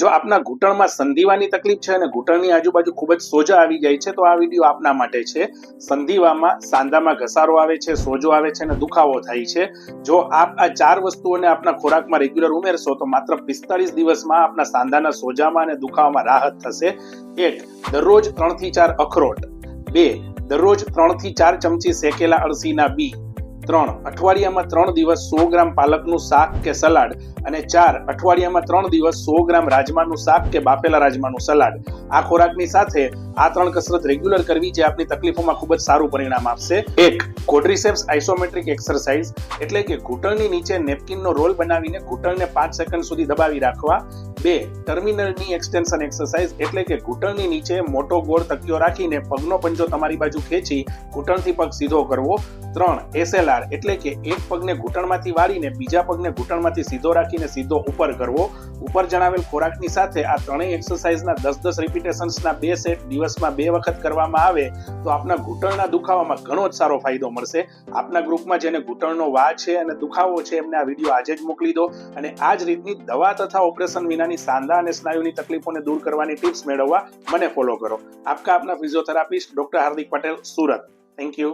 જો આપના ઘૂંટણમાં સંધિવાની તકલીફ છે અને ઘૂંટણની આજુબાજુ ખૂબ જ સોજા આવી જાય છે, તો આ વીડિયો આપના માટે છે. સંધિવામાં સાંધામાં ઘસારો આવે છે, સોજો આવે છે અને દુખાવો થાય છે. જો આપ આ ચાર વસ્તુઓને આપના ખોરાકમાં રેગ્યુલર ઉમેરશો, તો માત્ર પિસ્તાળીસ દિવસમાં આપના સાંધાના સોજામાં અને દુખાવામાં રાહત થશે. એક, દરરોજ ત્રણથી ચાર અખરોટ. બે, દરરોજ ત્રણથી ચાર ચમચી શેકેલા અળસીના બી. ત્રણ. અઠવાડિયામાં ત્રણ દિવસ સો ગ્રામ પાલકનું શાક કે સલાડ અને ચાર. અઠવાડિયામાં ત્રણ દિવસ સો ગ્રામ રાજમાનું શાક કે બાફેલા રાજમાનું સલાડ. આ ખોરાકની સાથે આ ત્રણ કસરત રેગ્યુલર કરવી જે આપની તકલીફોમાં ખૂબ જ સારું પરિણામ આપશે. એક કોડ્રીસેપ્સ આઇસોમેટ્રિક એક્સરસાઇઝ એટલે કે ઘૂંટણની નીચે નેપકિનનો રોલ બનાવીને ઘૂંટણને પાંચ સેકન્ડ સુધી દબાવી રાખવા. બે ટર્મિનલની એક્સટેન્શન એક્સરસાઇઝ એટલે કે ઘૂંટણની નીચે મોટો ગોળ તકિયો રાખીને પગનો પંજો તમારી બાજુ ખેંચી ઘૂંટણથી પગ સીધો કરવો. ત્રણ એસએલઆર એટલે કે એક પગને ઘૂંટણમાંથી વાળીને બીજા પગને ઘૂંટણમાંથી સીધો રાખીને સીધો ઉપર કરવો. ઉપર જણાવેલ ખોરાકની સાથે આ ત્રણેય એક્સરસાઇઝના દસ દસ રિપીટેશન્સના બે સેટ દિવસમાં બે વખત કરવામાં આવે, તો આપના ઘૂંટણના દુખાવામાં ઘણો જ સારો ફાયદો મળશે. આપના ગ્રુપમાં જેને ઘૂંટણનો વા છે અને દુખાવો છે, એમને આ વીડિયો આજે જ મોકલી દો. અને આ જ રીતની દવા તથા ઓપરેશન વિનાની સાંધા અને સ્નાયુની તકલીફોને દૂર કરવાની ટિપ્સ મેળવવા મને ફોલો કરો. આપકા આપના physiotherapist doctor Hardik Patel, Surat. Thank you